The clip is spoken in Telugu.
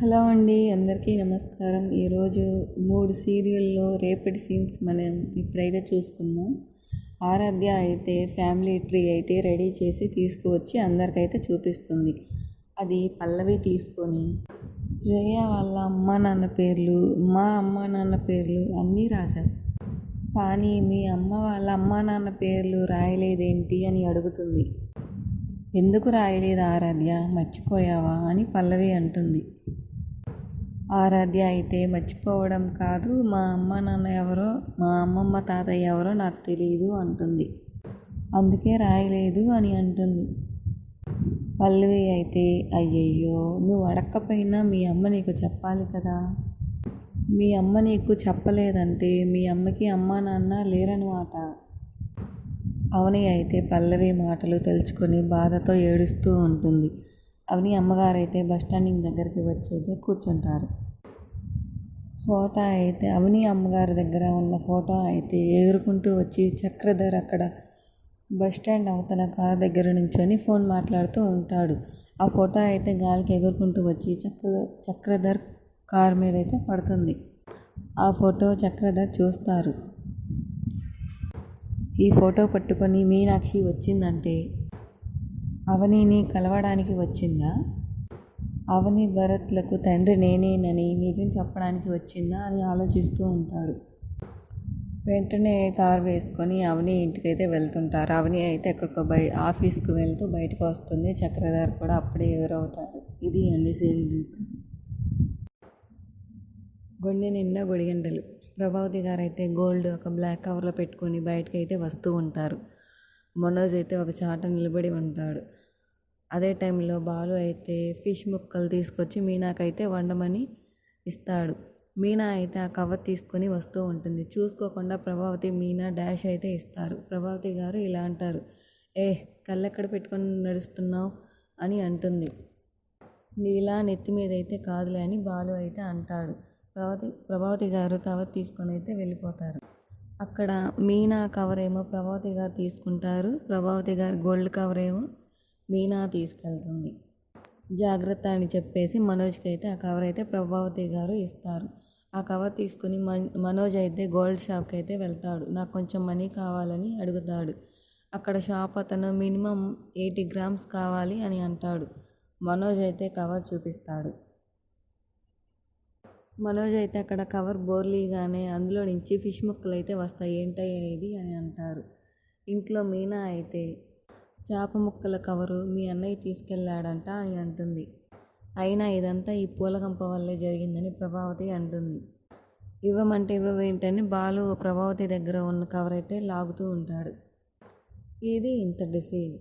హలో అండి అందరికీ నమస్కారం. ఈరోజు మూడు సీరియల్లో రేపటి సీన్స్ మనం ఇప్పుడైతే చూసుకుందాం. ఆరాధ్య అయితే ఫ్యామిలీ ట్రీ అయితే రెడీ చేసి తీసుకువచ్చి అందరికైతే చూపిస్తుంది. అది పల్లవి తీసుకొని శ్రేయ వాళ్ళ అమ్మ నాన్న పేర్లు మా అమ్మ నాన్న పేర్లు అన్నీ రాశారు. కానీ మీ అమ్మ వాళ్ళ అమ్మ నాన్న పేర్లు రాయలేదేంటి అని అడుగుతుంది. ఎందుకు రాయలేదు ఆరాధ్య? మర్చిపోయావా? అని పల్లవి అంటుంది. ఆరాధ్య అయితే మర్చిపోవడం కాదు. మా అమ్మ నాన్న ఎవరో మా అమ్మమ్మ తాతయ్య ఎవరో నాకు తెలియదు అంటుంది. అందుకే రాయలేదు అని అంటుంది. పల్లవి అయితే అయ్యయ్యో నువ్వు అడక్కపోయినా మీ అమ్మ నీకు చెప్పాలి కదా. మీ అమ్మ నీకు చెప్పలేదంటే మీ అమ్మకి అమ్మ నాన్న లేరనమాట. అవని అయితే పల్లవి మాటలు తెలుసుకొని బాధతో ఏడుస్తూ ఉంటుంది. అవని అమ్మగారు అయితే బస్టాండింగ్ దగ్గరికి వచ్చి అయితే కూర్చుంటారు. ఫోటో అయితే అవని అమ్మగారి దగ్గర ఉన్న ఫోటో అయితే ఎగురుకుంటూ వచ్చి చక్రధర్ అక్కడ బస్ స్టాండ్ అవతల కార్ దగ్గర నుంచొని ఫోన్ మాట్లాడుతూ ఉంటాడు. ఆ ఫోటో అయితే గాలికి ఎగురుకుంటూ వచ్చి చక్ర చక్రధర్ కార్ మీద అయితే పడుతుంది. ఆ ఫోటో చక్రధర్ చూస్తారు. ఈ ఫోటో పట్టుకొని మీనాక్షి వచ్చిందంటే అవనిని కలవడానికి వచ్చిందా? అవని భరత్లకు తండ్రి నేనేనని నిజం చెప్పడానికి వచ్చిందా అని ఆలోచిస్తూ ఉంటాడు. వెంటనే కార్ వేసుకొని అవని ఇంటికైతే వెళ్తుంటారు. అవని అయితే ఎక్కడికో బయ ఆఫీస్కి వెళ్తూ బయటకు వస్తుంది. చక్రధర్ కూడా అప్పుడే ఎదురవుతారు ఇది అండి సీరియల్ గుండె నిండా గొడిగంటలు. ప్రభావతి గారు అయితే గోల్డ్ ఒక బ్లాక్ కవర్లో పెట్టుకొని బయటకు అయితే వస్తూ ఉంటారు. మనోజ్ అయితే ఒక చాట నిలబడి ఉంటాడు. అదే టైంలో బాలు అయితే ఫిష్ ముక్కలు తీసుకొచ్చి మీనాకైతే వండమని ఇస్తాడు. మీనా అయితే ఆ కవర్ తీసుకొని వస్తూ ఉంటుంది. చూసుకోకుండా ప్రభావతి మీనా డాష్ అయితే ఇస్తారు. ప్రభావతి గారు ఇలా అంటారు. ఏ కళ్ళెక్కడ పెట్టుకొని నడుస్తున్నావు? అని అంటుంది. నీలా నెత్తి మీద అయితే కాదులే అని బాలు అయితే అంటాడు. ప్రభావతి ప్రభావతి గారు కవర్ తీసుకొని అయితే వెళ్ళిపోతారు. అక్కడ మీనా కవర్ ఏమో ప్రభావతి గారు తీసుకుంటారు. ప్రభావతి గారు గోల్డ్ కవర్ ఏమో మీనా తీసుకెళ్తుంది. జాగ్రత్త అని చెప్పేసి మనోజ్కి అయితే ఆ కవర్ అయితే ప్రభావతి గారు ఇస్తారు. ఆ కవర్ తీసుకుని మనోజ్ అయితే గోల్డ్ షాప్కి అయితే వెళ్తాడు. నాకు కొంచెం మనీ కావాలని అడుగుతాడు. అక్కడ షాప్ అతను మినిమం ఎయిటీ గ్రామ్స్ కావాలి అని అంటాడు. మనోజ్ అయితే కవర్ చూపిస్తాడు. మనోజ్ అయితే అక్కడ కవర్ బోర్లీగానే అందులో నుంచి ఫిష్ ముక్కలు అయితే వస్తాయి. ఏంటయ్యా ఇది అని అంటారు. ఇంట్లో మీనా అయితే చేప ముక్కల కవరు మీ అన్నయ్య తీసుకెళ్ళాడంట అని అంటుంది. అయినా ఇదంతా ఈ పూలగంప వల్లే జరిగిందని ప్రభావతి అంటుంది. ఇవ్వమంటే ఇవ్వవేంటని బాలు ప్రభావతి దగ్గర ఉన్న కవర్ అయితే లాగుతూ ఉంటాడు. ఇది ఇంత డిసైన్